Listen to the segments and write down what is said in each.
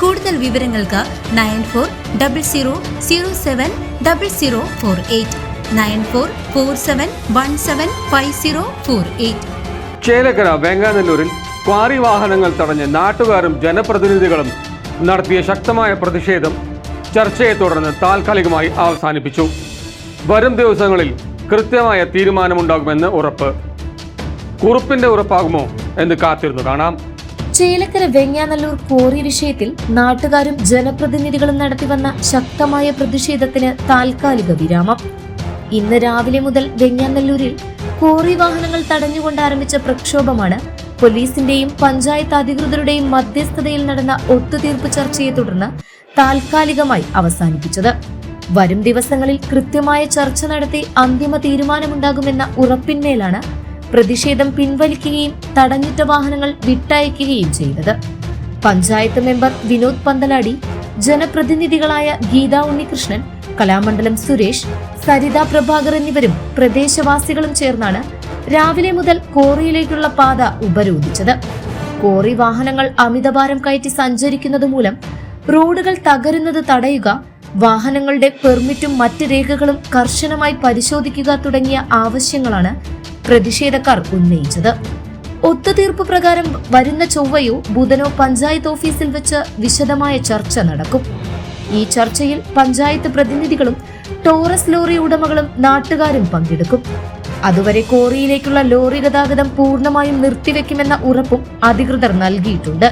കൂടുതൽ വിവരങ്ങൾക്ക് nine four double zero zero seven double zero four eight. Nine four four seven one seven five zero four eight. Chelakkara വെങ്ങാനല്ലൂരിൽ quarry വാഹനങ്ങൾ തടഞ്ഞ് നാട്ടുകാരും ജനപ്രതിനിധികളും നടത്തിയ ശക്തമായ പ്രതിഷേധം ചർച്ചയെ തുടർന്ന് താൽക്കാലികമായി അവസാനിപ്പിച്ചു. വരും ദിവസങ്ങളിൽ കൃത്യമായ തീരുമാനമുണ്ടാകുമെന്ന് ഉറപ്പ്. കുറുപ്പിന്റെ ഉറപ്പാകുമോ എന്ന് കാത്തിരുന്നു കാണാം. ചേലക്കര വെങ്ങാനല്ലൂർ കോറി വിഷയത്തിൽ നാട്ടുകാരും ജനപ്രതിനിധികളും നടത്തിവന്ന ശക്തമായ പ്രതിഷേധത്തിന് താൽക്കാലിക വിരാമം. ഇന്ന് രാവിലെ മുതൽ വെങ്ങാനല്ലൂരിൽ കോറി വാഹനങ്ങൾ തടഞ്ഞുകൊണ്ട് ആരംഭിച്ച പ്രക്ഷോഭമാണ് പോലീസിന്റെയും പഞ്ചായത്ത് അധികൃതരുടെയും മധ്യസ്ഥതയിൽ നടന്ന ഒത്തുതീർപ്പ് ചർച്ചയെ തുടർന്ന് താൽക്കാലികമായി അവസാനിപ്പിച്ചത്. വരും ദിവസങ്ങളിൽ കൃത്യമായ ചർച്ച നടത്തി അന്തിമ തീരുമാനമുണ്ടാകുമെന്ന ഉറപ്പിന്മേലാണ് പ്രതിഷേധം പിൻവലിക്കുകയും തടഞ്ഞിട്ട വാഹനങ്ങൾ വിട്ടയക്കുകയും ചെയ്തത്. പഞ്ചായത്ത് മെമ്പർ വിനോദ് പന്തലാടി ജനപ്രതിനിധികളായ ഗീത ഉണ്ണികൃഷ്ണൻ കലാമണ്ഡലം സുരേഷ് സരിത പ്രഭാകർ എന്നിവരും പ്രദേശവാസികളും ചേർന്നാണ് രാവിലെ മുതൽ കോറിയിലേക്കുള്ള പാത ഉപരോധിച്ചത്. കോറി വാഹനങ്ങൾ അമിതഭാരം കയറ്റി സഞ്ചരിക്കുന്നത് മൂലം റോഡുകൾ തകരുന്നത് തടയുക വാഹനങ്ങളുടെ പെർമിറ്റും മറ്റ് രേഖകളും കർശനമായി പരിശോധിക്കുക തുടങ്ങിയ ആവശ്യങ്ങളാണ് പ്രതിഷേധക്കാർ ഉന്നയിച്ചത്. ഒത്തുതീർപ്പ് പ്രകാരം വരുന്ന ചൊവ്വയോ ബുധനോ പഞ്ചായത്ത് ഓഫീസിൽ വെച്ച് വിശദമായ ചർച്ച നടക്കും. ഈ ചർച്ചയിൽ പഞ്ചായത്ത് പ്രതിനിധികളും ടോറസ് ലോറി ഉടമകളും നാട്ടുകാരും പങ്കെടുക്കും. അതുവരെ കോറിയിലേക്കുള്ള ലോറി ഗതാഗതം പൂർണമായും നിർത്തിവെക്കുമെന്ന ഉറപ്പും അധികൃതർ നൽകിയിട്ടുണ്ട്.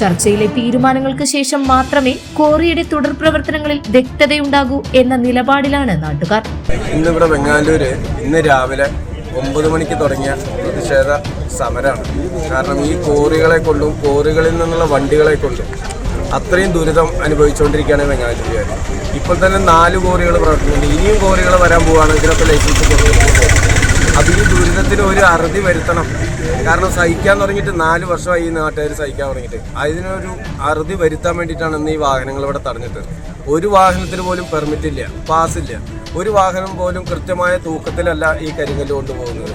ചർച്ചയിലെ തീരുമാനങ്ങൾക്ക് ശേഷം മാത്രമേ കോറിയുടെ തുടർ പ്രവർത്തനങ്ങളിൽ വ്യക്തതയുണ്ടാകൂ എന്ന നിലപാടിലാണ് നാട്ടുകാർ. ഇന്നിവിടെ ബംഗാളൂര് ഇന്ന് രാവിലെ ഒമ്പത് മണിക്ക് തുടങ്ങിയ പ്രതിഷേധ സമരമാണ്. കാരണം ഈ കോറികളെ കൊണ്ടും കോറികളിൽ നിന്നുള്ള വണ്ടികളെ കൊണ്ടും അത്രയും ദുരിതം അനുഭവിച്ചുകൊണ്ടിരിക്കുകയാണ് ബംഗാളൂരുകാർ ഇപ്പോൾ തന്നെ നാല് കോറികൾ പ്രവർത്തിക്കുന്നുണ്ട്. ഇനിയും കോറികൾ വരാൻ പോവുകയാണ്. ഇതിനൊക്കെ ലൈസൻസ് അപ്പോൾ ഈ ദുരിതത്തിന് ഒരു അറുതി വരുത്തണം. കാരണം സഹിക്കാൻ തുടങ്ങിയിട്ട് നാല് വർഷമായി ഈ നാട്ടുകാർ സഹിക്കാൻ തുടങ്ങിയിട്ട്. അതിനൊരു അറുതി വരുത്താൻ വേണ്ടിയിട്ടാണ് ഇന്ന് ഈ വാഹനങ്ങൾ ഇവിടെ തടഞ്ഞിട്ട്. ഒരു വാഹനത്തിന് പോലും പെർമിറ്റ് ഇല്ല. പാസ് ഇല്ല. ഒരു വാഹനം പോലും കൃത്യമായ തൂക്കത്തിലല്ല ഈ കരിങ്കല്ല് കൊണ്ടുപോകുന്നത്.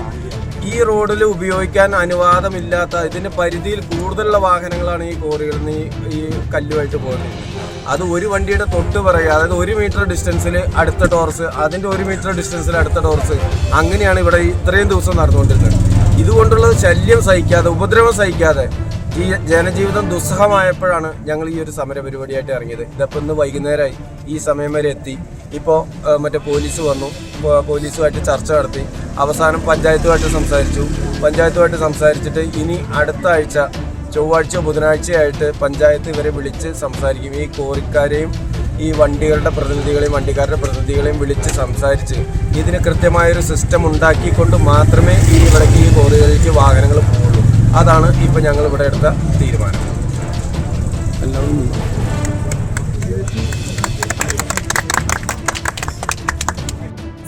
ഈ റോഡിൽ ഉപയോഗിക്കാൻ അനുവാദമില്ലാത്ത ഇതിന്റെ പരിധിയിൽ കൂടുതലുള്ള വാഹനങ്ങളാണ് ഈ കോറികളിൽ നിന്ന് ഈ കല്ലുമായിട്ട് പോകുന്നത്. അത് ഒരു വണ്ടിയുടെ തൊട്ട് പറയുക അതായത് ഒരു മീറ്റർ ഡിസ്റ്റൻസിൽ അടുത്ത ടോർസ് അതിന്റെ ഒരു മീറ്റർ ഡിസ്റ്റൻസിൽ അടുത്ത ടോർസ് അങ്ങനെയാണ് ഇവിടെ ഇത്രയും ദിവസം നടന്നുകൊണ്ടിരുന്നത്. ഇതുകൊണ്ടുള്ള ശല്യം സഹിക്കാതെ ഉപദ്രവം സഹിക്കാതെ ഈ ജനജീവിതം ദുസ്സഹമായപ്പോഴാണ് ഞങ്ങൾ ഈ ഒരു സമര പരിപാടിയായിട്ട് ഇറങ്ങിയത്. ഇതപ്പം ഇന്ന് വൈകുന്നേരമായി ഈ സമയം വരെ എത്തി. ഇപ്പോൾ മറ്റേ പോലീസ് വന്നു. പോലീസുമായിട്ട് ചർച്ച നടത്തി. അവസാനം പഞ്ചായത്തുമായിട്ട് സംസാരിച്ചു. പഞ്ചായത്തുമായിട്ട് സംസാരിച്ചിട്ട് ഇനി അടുത്ത ആഴ്ച ചൊവ്വാഴ്ച ബുധനാഴ്ചയായിട്ട് പഞ്ചായത്ത് ഇവരെ വിളിച്ച് സംസാരിക്കും. ഈ കോറിക്കാരെയും ഈ വണ്ടികളുടെ പ്രതിനിധികളെയും വണ്ടിക്കാരുടെ പ്രതിനിധികളെയും വിളിച്ച് സംസാരിച്ച് ഇതിന് കൃത്യമായൊരു സിസ്റ്റം ഉണ്ടാക്കിക്കൊണ്ട് മാത്രമേ ഈ ഇവിടേക്ക് ഈ കോറികളിലേക്ക് വാഹനങ്ങൾ പോകുള്ളൂ അതാണ് ഇപ്പോൾ ഞങ്ങൾ ഇവിടെ എടുത്ത തീരുമാനം. C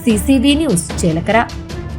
C news Chelakkara